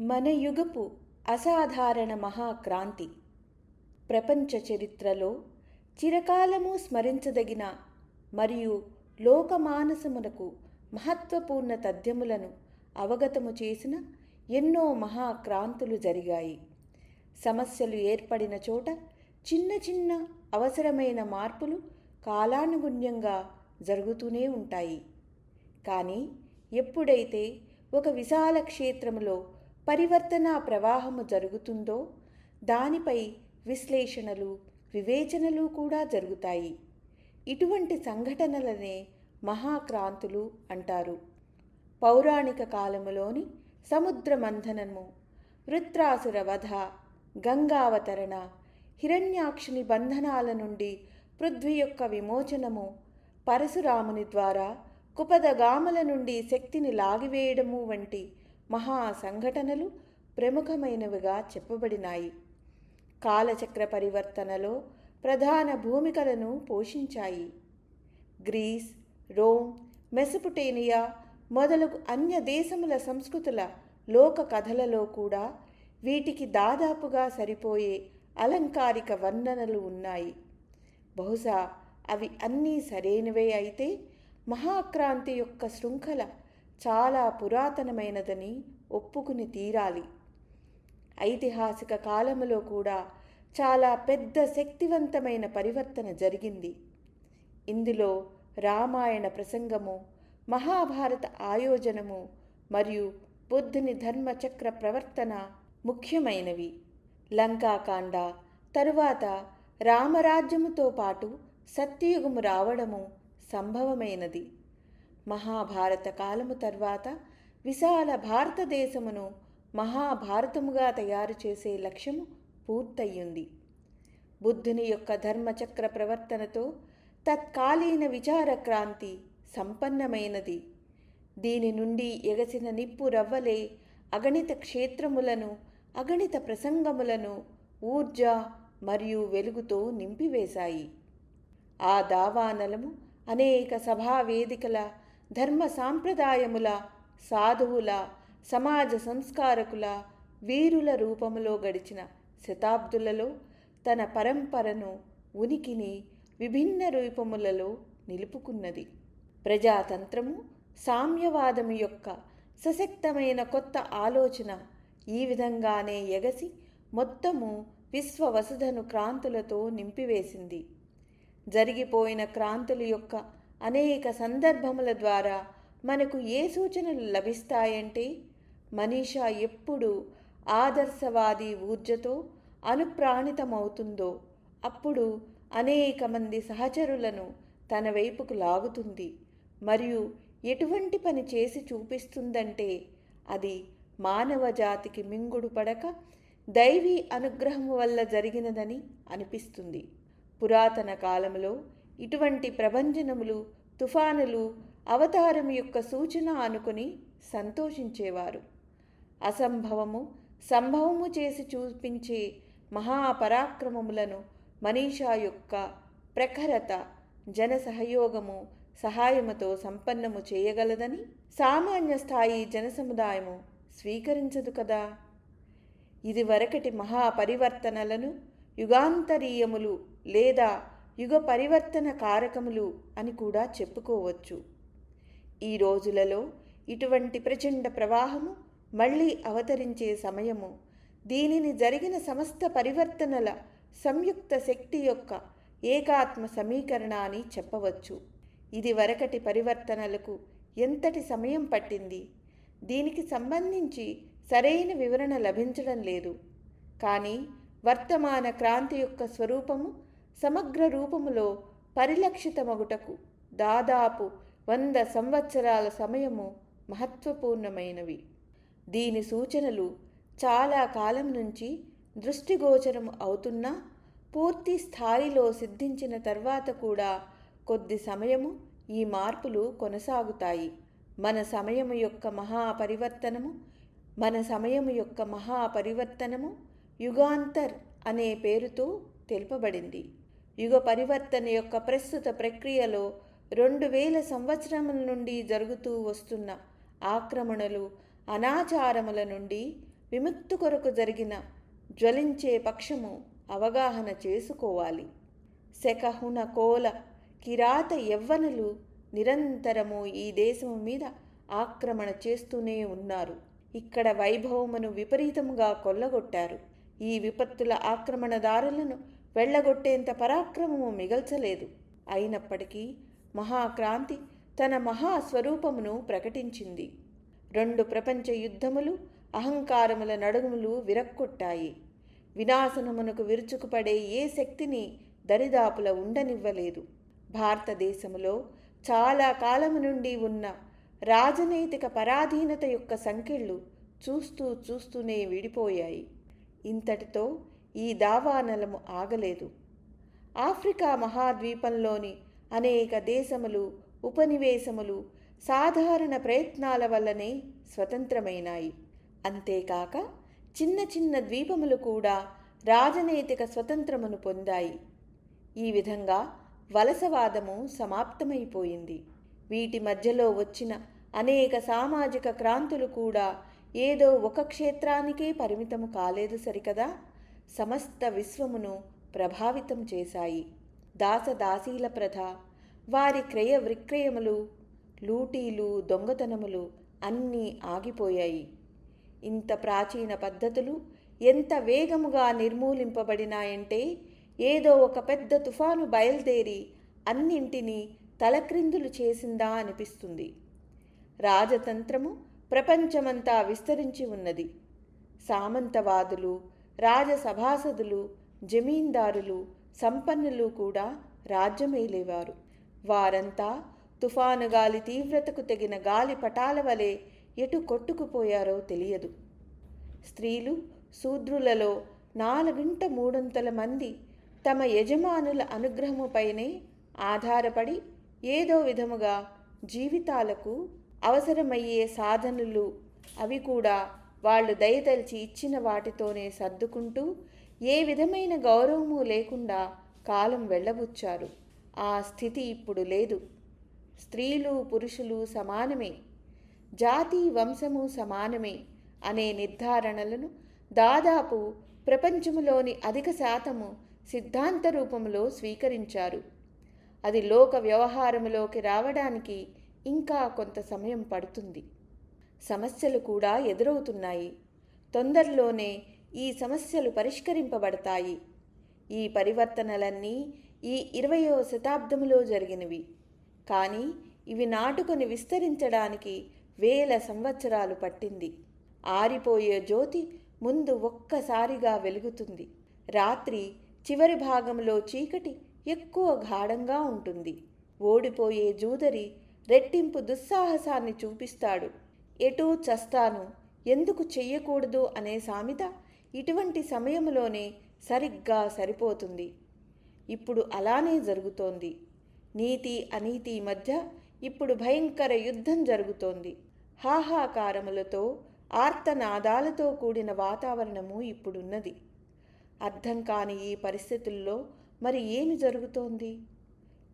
మన యుగపు అసాధారణ మహాక్రాంతి. ప్రపంచ చరిత్రలో చిరకాలము స్మరించదగిన మరియు లోకమానసమునకు మహత్వపూర్ణ తథ్యములను అవగతము చేసిన ఎన్నో మహాక్రాంతులు జరిగాయి. సమస్యలు ఏర్పడిన చోట చిన్న చిన్న అవసరమైన మార్పులు కాలానుగుణ్యంగా జరుగుతూనే ఉంటాయి. కానీ ఎప్పుడైతే ఒక విశాల క్షేత్రములో పరివర్తన ప్రవాహము జరుగుతుందో దానిపై విశ్లేషణలు వివేచనలు కూడా జరుగుతాయి. ఇటువంటి సంఘటనలనే మహాక్రాంతులు అంటారు. పౌరాణిక కాలములోని సముద్ర మంథనము వృత్రాసుర వధ గంగావతరణ హిరణ్యాక్షుని బంధనాల నుండి పృథ్వీ యొక్క విమోచనము పరశురాముని ద్వారా కుపదగాముల నుండి శక్తిని లాగివేయడము వంటి మహా సంఘటనలు ప్రముఖమైనవిగా చెప్పబడినాయి. కాలచక్ర పరివర్తనలో ప్రధాన భూమికలను పోషించాయి. గ్రీస్ రోమ్ మెసపుటేనియా మొదలగు అన్య దేశముల సంస్కృతుల లోక కథలలో కూడా వీటికి దాదాపుగా సరిపోయే అలంకారిక వర్ణనలు ఉన్నాయి. బహుశా అవి అన్నీ సరైనవే అయితే మహాక్రాంతి యొక్క శృంఖల చాలా పురాతనమైనదని ఒప్పుకుని తీరాలి. ఐతిహాసిక కాలములో కూడా చాలా పెద్ద శక్తివంతమైన పరివర్తన జరిగింది. ఇందులో రామాయణ ప్రసంగము మహాభారత ఆయోజనము మరియు బుద్ధుని ధర్మచక్ర ప్రవర్తన ముఖ్యమైనవి. లంకాకాండ తరువాత రామరాజ్యముతో పాటు సత్యయుగము రావడము సంభవమైనది. మహాభారత కాలము తర్వాత విశాల భారతదేశమును మహాభారతముగా తయారు చేసే లక్ష్యము పూర్తయ్యింది. బుద్ధుని యొక్క ధర్మచక్ర ప్రవర్తనతో తత్కాలీన విచార క్రాంతి సంపన్నమైనది. దీని నుండి ఎగసిన నిప్పు రవ్వలే అగణిత క్షేత్రములను అగణిత ప్రసంగములను ఊర్జ మరియు వెలుగుతో నింపివేశాయి. ఆ దావానలము అనేక సభావేదికల ధర్మ సాంప్రదాయముల సాధువుల సమాజ సంస్కారకుల వీరుల రూపములో గడిచిన శతాబ్దులలో తన పరంపరను ఉనికిని విభిన్న రూపములలో నిలుపుకున్నది. ప్రజాతంత్రము సామ్యవాదము యొక్క సశక్తమైన కొత్త ఆలోచన ఈ విధంగానే ఎగసి మొత్తము విశ్వ వసుధను క్రాంతులతో నింపివేసింది. జరిగిపోయిన క్రాంతుల యొక్క అనేక సందర్భముల ద్వారా మనకు ఏ సూచనలు లభిస్తాయంటే మనీషా ఎప్పుడు ఆదర్శవాది ఊర్జతో అనుప్రాణితమవుతుందో అప్పుడు అనేక మంది సహచరులను తన వైపుకు లాగుతుంది. మరియు ఎటువంటి పని చేసి చూపిస్తుందంటే అది మానవ జాతికి మింగుడు పడక దైవీ అనుగ్రహం వల్ల జరిగినదని అనిపిస్తుంది. పురాతన కాలంలో ఇటువంటి ప్రభంజనములు తుఫానులు అవతారం యొక్క సూచన అనుకుని సంతోషించేవారు. అసంభవము సంభవము చేసి చూపించే మహాపరాక్రమములను మనీషా యొక్క ప్రఖరత జన సహయోగము సహాయముతో సంపన్నము చేయగలదని సామాన్య స్థాయి జనసముదాయము స్వీకరించదు కదా? ఇది వరకటి మహాపరివర్తనలను యుగాంతరీయములు లేదా యుగ పరివర్తన కారకములు అని కూడా చెప్పుకోవచ్చు. ఈ రోజులలో ఇటువంటి ప్రచండ ప్రవాహము మళ్ళీ అవతరించే సమయము దీనిని జరిగిన సమస్త పరివర్తనల సంయుక్త శక్తి యొక్క ఏకాత్మ సమీకరణ అని చెప్పవచ్చు. ఇది వరకటి పరివర్తనలకు ఎంతటి సమయం పట్టింది? దీనికి సంబంధించి సరైన వివరణ లభించడం లేదు. కానీ వర్తమాన క్రాంతి యొక్క స్వరూపము సమగ్ర రూపములో పరిలక్షితమగుటకు దాదాపు వంద సంవత్సరాల సమయము మహత్వపూర్ణమైనవి. దీని సూచనలు చాలా కాలం నుంచి దృష్టిగోచరం అవుతున్నా పూర్తి స్థాయిలో సిద్ధించిన తర్వాత కూడా కొద్ది సమయము ఈ మార్పులు కొనసాగుతాయి. మన సమయము యొక్క మహాపరివర్తనము మన సమయము యొక్క మహాపరివర్తనము యుగాంతర్ అనే పేరుతో తెలుపబడింది. యుగ పరివర్తన యొక్క ప్రస్తుత ప్రక్రియలో రెండు వేల సంవత్సరముల నుండి జరుగుతూ వస్తున్న ఆక్రమణలు అనాచారముల నుండి విముక్తి కొరకు జరిగిన జ్వలించే పక్షము అవగాహన చేసుకోవాలి. శకహున కోల కిరాత యవ్వనులు నిరంతరము ఈ దేశము మీద ఆక్రమణ చేస్తూనే ఉన్నారు. ఇక్కడ వైభవమును విపరీతముగా కొల్లగొట్టారు. ఈ విపత్తుల ఆక్రమణదారులను వెళ్ళగొట్టేంత పరాక్రమము మిగల్చలేదు. అయినప్పటికీ మహాక్రాంతి తన మహాస్వరూపమును ప్రకటించింది. రెండు ప్రపంచ యుద్ధములు అహంకారముల నడుములు విరక్కొట్టాయి. వినాశనమునకు విరుచుకుపడే ఏ శక్తిని దరిదాపుల ఉండనివ్వలేదు. భారతదేశములో చాలా కాలము నుండి ఉన్న రాజనైతిక పరాధీనత యొక్క సంఖ్యలు చూస్తూ చూస్తూనే విడిపోయాయి. ఇంతటితో ఈ దావానలము ఆగలేదు. ఆఫ్రికా మహాద్వీపంలోని అనేక దేశములు ఉపనివేశములు సాధారణ ప్రయత్నాల వల్లనే స్వతంత్రమైనాయి. అంతేకాక చిన్న చిన్న ద్వీపములు కూడా రాజనైతిక స్వతంత్రమును పొందాయి. ఈ విధంగా వలసవాదము సమాప్తమైపోయింది. వీటి మధ్యలో వచ్చిన అనేక సామాజిక క్రాంతులు కూడా ఏదో ఒక క్షేత్రానికే పరిమితము కాలేదు సరికదా? సమస్త విశ్వమును ప్రభావితం చేశాయి. దాసదాసీల ప్రథ వారి క్రయ విక్రయములు లూటీలు దొంగతనములు అన్నీ ఆగిపోయాయి. ఇంత ప్రాచీన పద్ధతులు ఎంత వేగముగా నిర్మూలింపబడినాయంటే ఏదో ఒక పెద్ద తుఫాను బయలుదేరి అన్నింటినీ తలక్రిందులు చేసిందా అనిపిస్తుంది. రాజతంత్రము ప్రపంచమంతా విస్తరించి ఉన్నది. సామంతవాదులు రాజసభాసదులు జమీందారులు సంపన్నులు కూడా రాజ్యమేలేవారు వారంతా తుఫాను గాలి తీవ్రతకు తెగిన గాలి పటాల వలె ఎటు కొట్టుకుపోయారో తెలియదు. స్త్రీలు శూద్రులలో నాలుగింట మూడొంతల మంది తమ యజమానుల అనుగ్రహముపైనే ఆధారపడి ఏదో విధముగా జీవితాలకు అవసరమయ్యే సాధనలు అవి కూడా వాళ్ళు దయతలిచి ఇచ్చిన వాటితోనే సర్దుకుంటూ ఏ విధమైన గౌరవము లేకుండా కాలం వెళ్ళబుచ్చారు. ఆ స్థితి ఇప్పుడు లేదు. స్త్రీలు పురుషులు సమానమే. జాతి వంశము సమానమే అనే నిర్ధారణలను దాదాపు ప్రపంచములోని అధిక శాతము సిద్ధాంత రూపంలో స్వీకరించారు. అది లోక వ్యవహారములోకి రావడానికి ఇంకా కొంత సమయం పడుతుంది. సమస్యలు కూడా ఎదురవుతున్నాయి. తొందరలోనే ఈ సమస్యలు పరిష్కరింపబడతాయి. ఈ పరివర్తనలన్నీ ఈ ఇరవయో శతాబ్దములో జరిగినవి. కానీ ఇవి నాటుకొని విస్తరించడానికి వేల సంవత్సరాలు పట్టింది. ఆరిపోయే జ్యోతి ముందు ఒక్కసారిగా వెలుగుతుంది. రాత్రి చివరి భాగంలో చీకటి ఎక్కువ గాఢంగా ఉంటుంది. ఓడిపోయే జూదరి రెట్టింపు దుస్సాహసాన్ని చూపిస్తాడు. ఎటూ చస్తాను ఎందుకు చెయ్యకూడదు అనే సామెత ఇటువంటి సమయంలోనే సరిగ్గా సరిపోతుంది. ఇప్పుడు అలానే జరుగుతోంది. నీతి అనీతి మధ్య ఇప్పుడు భయంకర యుద్ధం జరుగుతోంది. హాహాకారములతో ఆర్తనాదాలతో కూడిన వాతావరణము ఇప్పుడున్నది. అర్థం కాని ఈ పరిస్థితుల్లో మరి ఏమి జరుగుతోంది?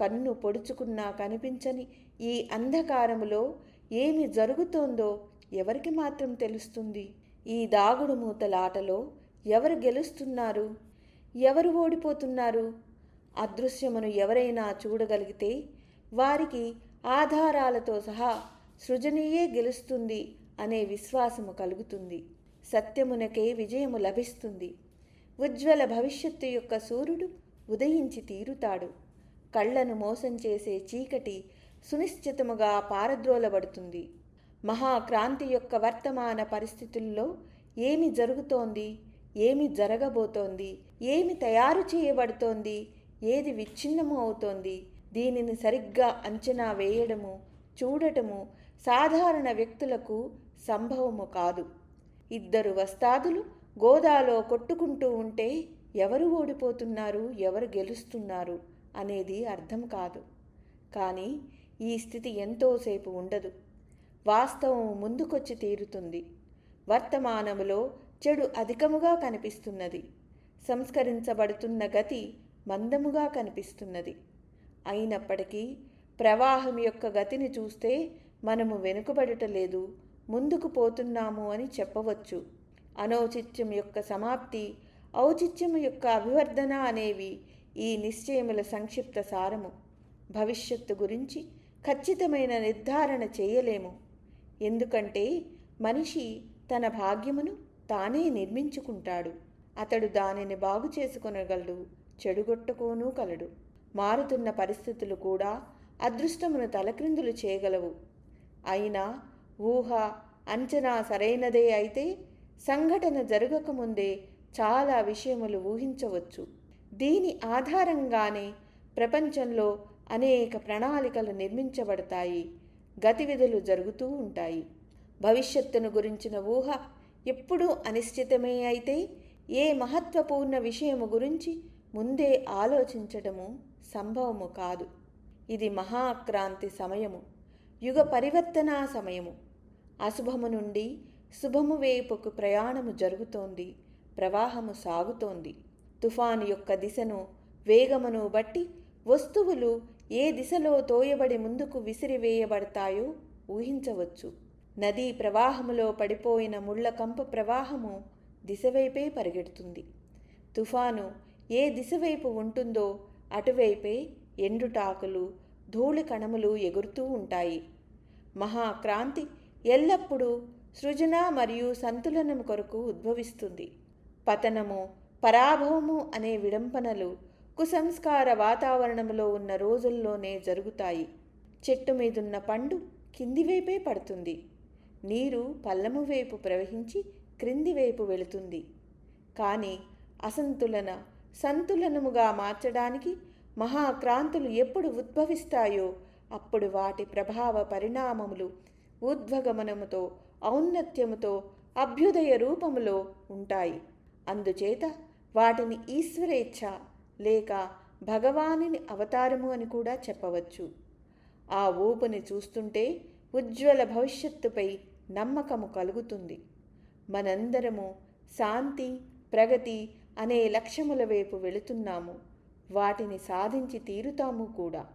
కన్ను పొడుచుకున్నా కనిపించని ఈ అంధకారములో ఏమి జరుగుతోందో ఎవరికి మాత్రం తెలుస్తుంది. ఈ దాగుడు మూతలాటలో ఎవరు గెలుస్తున్నారు? ఎవరు ఓడిపోతున్నారు? అదృశ్యమును ఎవరైనా చూడగలిగితే వారికి ఆధారాలతో సహా సృజనీయే గెలుస్తుంది అనే విశ్వాసము కలుగుతుంది. సత్యమునకే విజయము లభిస్తుంది. ఉజ్వల భవిష్యత్తు యొక్క సూర్యుడు ఉదయించి తీరుతాడు. కళ్ళను మోసం చేసే చీకటి సునిశ్చితముగా పారద్రోలబడుతుంది. మహాక్రాంతి యొక్క వర్తమాన పరిస్థితుల్లో ఏమి జరుగుతోంది? ఏమి జరగబోతోంది? ఏమి తయారు చేయబడుతోంది? ఏది విచ్ఛిన్నము అవుతోంది? దీనిని సరిగ్గా అంచనా వేయడము చూడటము సాధారణ వ్యక్తులకు సంభవము కాదు. ఇద్దరు వస్తాదులు గోదాలో కొట్టుకుంటూ ఉంటే ఎవరు ఓడిపోతున్నారు? ఎవరు గెలుస్తున్నారు? అనేది అర్థం కాదు. కానీ ఈ స్థితి ఎంతోసేపు ఉండదు. వాస్తవం ముందుకొచ్చి తీరుతుంది. వర్తమానములో చెడు అధికముగా కనిపిస్తున్నది. సంస్కరించబడుతున్న గతి మందముగా కనిపిస్తున్నది. అయినప్పటికీ ప్రవాహం యొక్క గతిని చూస్తే మనము వెనుకబడట లేదు ముందుకు పోతున్నాము అని చెప్పవచ్చు. అనౌచిత్యం యొక్క సమాప్తి ఔచిత్యము యొక్క అభివర్ధన అనేవి ఈ నిశ్చయముల సంక్షిప్త సారము. భవిష్యత్తు గురించి ఖచ్చితమైన నిర్ధారణ చేయలేము. ఎందుకంటే మనిషి తన భాగ్యమును తానే నిర్మించుకుంటాడు. అతడు దానిని బాగు చేసుకొనగలడు చెడుగొట్టుకోనూ కలడు. మారుతున్న పరిస్థితులు కూడా అదృష్టమును తలక్రిందులు చేయగలవు. అయినా ఊహ అంచనా సరైనదే అయితే సంఘటన జరగకముందే చాలా విషయములు ఊహించవచ్చు. దీని ఆధారంగానే ప్రపంచంలో అనేక ప్రణాళికలు నిర్మించబడతాయి. గతివిధులు జరుగుతూ ఉంటాయి. భవిష్యత్తును గురించిన ఊహ ఎప్పుడూ అనిశ్చితమే అయితే ఏ మహత్వపూర్ణ విషయము గురించి ముందే ఆలోచించడము సంభవము కాదు. ఇది మహాక్రాంతి సమయము యుగ పరివర్తనా సమయము. అశుభము నుండి శుభము వైపుకు ప్రయాణము జరుగుతోంది ప్రవాహము సాగుతోంది. తుఫాను యొక్క దిశను వేగమును బట్టి వస్తువులు ఏ దిశలో తోయబడి ముందుకు విసిరివేయబడతాయో ఊహించవచ్చు. నదీ ప్రవాహములో పడిపోయిన ముళ్ళ కంప ప్రవాహము దిశవైపే పరిగెడుతుంది. తుఫాను ఏ దిశవైపు ఉంటుందో అటువైపే ఎండుటాకులు ధూళి కణములు ఎగురుతూ ఉంటాయి. మహాక్రాంతి ఎల్లప్పుడూ సృజన మరియు సంతులనం కొరకు ఉద్భవిస్తుంది. పతనము పరాభవము అనే విడంపనలు కుసంస్కార వాతావరణంలో ఉన్న రోజుల్లోనే జరుగుతాయి. చెట్టు మీదున్న పండు కింది వైపే పడుతుంది. నీరు పల్లము వైపు ప్రవహించి క్రింది వైపు వెళుతుంది. కానీ అసంతులన సంతులనముగా మార్చడానికి మహాక్రాంతులు ఎప్పుడు ఉద్భవిస్తాయో అప్పుడు వాటి ప్రభావ పరిణామములు ఊర్ధ్వగమనముతో ఔన్నత్యముతో అభ్యుదయ రూపములో ఉంటాయి. అందుచేత వాటిని ఈశ్వరేచ్ఛ లేక భగవానిని అవతారము అని కూడా చెప్పవచ్చు. ఆ ఊపుని చూస్తుంటే ఉజ్వల భవిష్యత్తుపై నమ్మకము కలుగుతుంది. మనందరము శాంతి ప్రగతి అనే లక్ష్యముల వైపు వెళుతున్నాము. వాటిని సాధించి తీరుతాము కూడా.